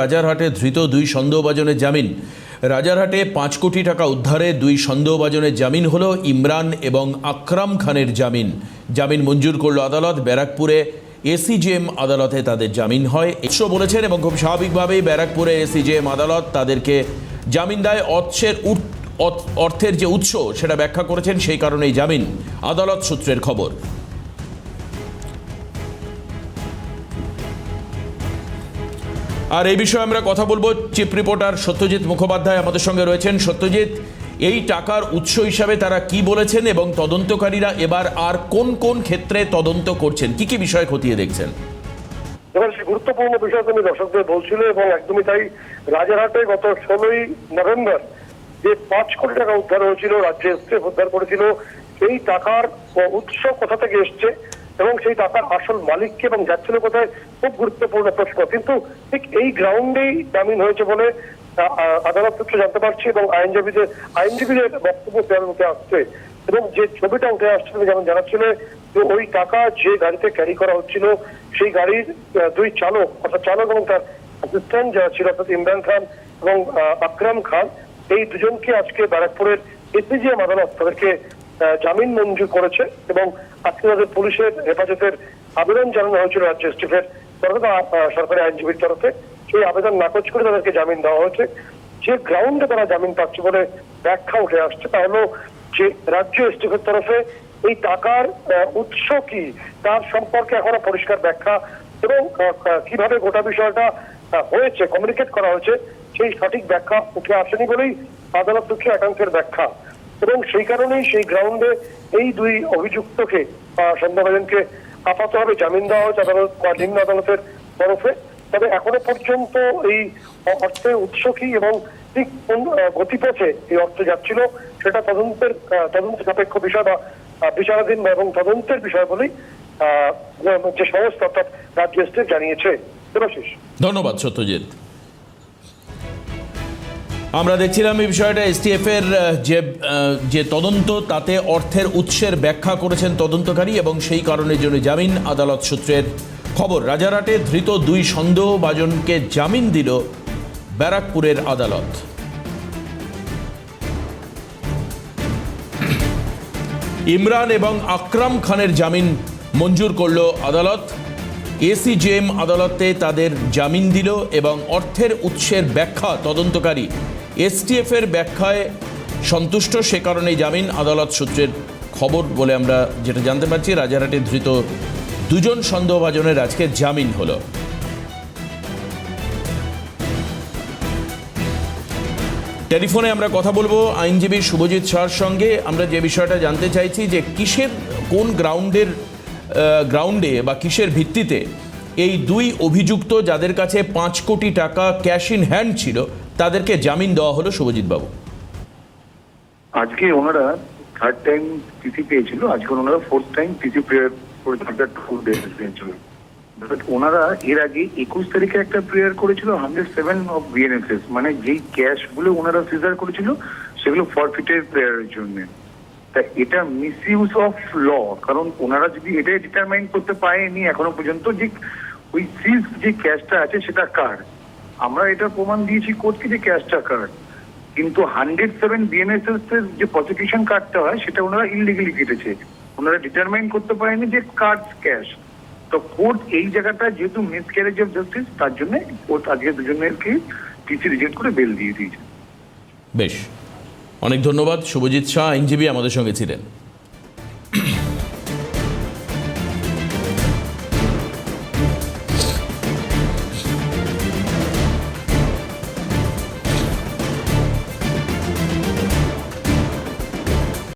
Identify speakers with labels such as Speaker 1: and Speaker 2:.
Speaker 1: রাজারহাটে ধৃত দুই সন্দেহভাজনের জামিন। রাজারহাটে পাঁচ কোটি টাকা উদ্ধারে দুই সন্দেহভাজনের জামিন হলো ইমরান এবং আকরাম খানের জামিন। জামিন মঞ্জুর করল আদালত। ব্যারাকপুরে এসিজেএম আদালতে তাদের জামিন হয়। এসো বলেছেন এবং খুব স্বাভাবিকভাবেই ব্যারাকপুরে এসিজেএম আদালত তাদেরকে জামিন দেয়। অর্থের অর্থের যে উৎস সেটা ব্যাখ্যা করেছেন, সেই কারণেই জামিন। আদালত সূত্রের খবর। আর এই বিষয়ে আমরা কথা বলব চিফ রিপোর্টার সত্যজিৎ মুখোপাধ্যায় আমাদের সঙ্গে রয়েছেন। সত্যজিৎ, এই টাকার উৎস হিসাবে তারা কি বলেছেন এবং তদন্তকারীরা এবার আর কোন কোন ক্ষেত্রে তদন্ত করছেন? কি কি বিষয় খতিয়ে দেখছেন?
Speaker 2: এবার সে গুরুত্বপূর্ণ বিষয় তুমি দর্শকদের বলছিল এবং একদমই তাই রাজারহাটে গত ষোলোই নভেম্বর যে পাঁচ কোটি টাকা উদ্ধার হয়েছিল, রাজ্যে এসটিএফ উদ্ধার করেছিল, সেই টাকার উৎস কোথা থেকে এসছে? এবং সেই টাকার আসল মালিককে এবং যাচ্ছিল কোথায় খুব গুরুত্বপূর্ণ প্রশ্ন। কিন্তু ঠিক এই গ্রাউন্ডেই জামিন হয়েছে বলে আদালত সূত্রে জানতে পারছি এবং আইনজীবীদের আইনজীবীদের বক্তব্য দেওয়ার মুখে আসছে। এবং যে ছবিটা উঠে আসছে তুমি যেমন জানাচ্ছিল, যে ওই টাকা যে গাড়িতে ক্যারি করা হচ্ছিল, সেই গাড়ির দুই চালক, অর্থাৎ চালক এবং তার অ্যাসিস্ট্যান্ট যারা ছিল, অর্থাৎ ইমরান খান এবং আকরাম খান, এই দুজনকে আজকে ব্যারাকপুরের এসিজিএম আদালত তাদেরকে জামিন মঞ্জুর করেছে এবং আজকে তাদের পুলিশের হেফাজতের আবেদন জানানো হয়েছিল রাজ্য এসটিফের তরফে সরকারি আইনজীবীর তরফে। সেই আবেদন নাকচ করে তাদেরকে জামিন দেওয়া হয়েছে। যে গ্রাউন্ডে তারা জামিন পাচ্ছে বলে ব্যাখ্যা উঠে আসছে তা হলো যে রাজ্য এসটিফের তরফে এই টাকার উৎস কি তার সম্পর্কে এখনও পরিষ্কার ব্যাখ্যা এবং কীভাবে গোটা বিষয়টা হয়েছে কমিউনিকেট করা হয়েছে, সেই সঠিক ব্যাখ্যা উঠে আসেনি বলেই আদালত সূত্রে একাংশের ব্যাখ্যা। এবং সেই কারণেই সেই গ্রাউন্ডে এই দুই অভিযুক্তকে আহ, সন্দেহভাজনকে আপাতভাবে জামিন দেওয়া হয়েছে আদালত বা নিম্ন আদালতের তরফে। তবে এখনও পর্যন্ত এই অর্থের উৎস কি এবং ঠিক কোন গতিপথে এই অর্থ যাচ্ছিল সেটা তদন্তের তদন্ত সাপেক্ষ বিষয় বা বিচারাধীন এবং তদন্তের বিষয় বলেই আহ, যে সংস্থা অর্থাৎ রাজ্য জানিয়েছে।
Speaker 1: ধন্যবাদ সত্যজিৎ। আমরা দেখছিলাম এই বিষয়টা এসটিএফ এর যে যে তদন্ত, তাতে অর্থের উৎসের ব্যাখ্যা করেছেন তদন্তকারী এবং সেই কারণের জন্য জামিন আদালত সূত্রের খবর। রাজারহাটে ধৃত দুই সন্দেহভাজনকে জামিন দিল ব্যারাকপুরের আদালত। ইমরান এবং আকরাম খানের জামিন মঞ্জুর করল আদালত। এসিজেএম আদালতে তাদের জামিন দিল এবং অর্থের উৎসের ব্যাখ্যা তদন্তকারী এসটিএফ এর ব্যাখ্যায় সন্তুষ্ট, সে কারণে জামিন আদালত সূত্রের খবর বলে আমরা যেটা জানতে পারছি। রাজারহাটে ধৃত দুজন সন্দেহভাজনের আজকে জামিন হলো। টেলিফোনে আমরা কথা বলব আইনজীবী শুভজিৎ শাহর সঙ্গে। আমরা যে বিষয়টা জানতে চাইছি যে কিসের, কোন গ্রাউন্ডের গ্রাউন্ডে বা কিসের ভিত্তিতে এই দুই অভিযুক্ত যাদের কাছে পাঁচ কোটি টাকা ক্যাশ ইন হ্যান্ড ছিল, তাদেরকে জামিন দেওয়া হলো শুভজিৎ বাবু
Speaker 3: আজকে ওনারা থার্ড টাইম টিসি পেয়েছিল, আজকে ওনারা ফোর্থ টাইম টিসি প্রেয়ার করে থাকার ফুল পেয়েছিল ওনারা এর আগে একুশ তারিখে একটা প্রেয়ার করেছিল হান্ড্রেড সেভেন অফ বিএনএফএস মানে যেই ক্যাশগুলো ওনারা সিজার করেছিল, সেগুলো ফরফিটের প্রেয়ারের জন্য। তা এটা মিস ইউজ অফ ল কারণ ওনারা যদি এটাই ডিটারমাইন করতে পারেনি এখনও পর্যন্ত যে ওই সিজ যে ক্যাশটা আছে সেটা কার? আমরা এটা প্রমাণ দিয়েছি কোর্টকে যে ক্যাশটা কার। কিন্তু হান্ড্রেড সেভেন বিএনএসএস এর যে প্রসিকিউশন কার্ডটা হয়, সেটা ওনারা ইলিগালি কেটেছে। ওনারা ডিটারমাইন করতে পারেনি যে কার্ড ক্যাশ তো কোর্ট এই জায়গাটা যেহেতু মিস ক্যারেজ অফ জাস্টিস তার জন্য কোর্ট আজকে দুজনেরকে টিসি রিজেক্ট করে বেল দিয়ে দিয়েছে।
Speaker 1: বেশ। অনেক ধন্যবাদ শুভজিৎ শাহ আইনজীবী আমাদের সঙ্গে ছিলেন।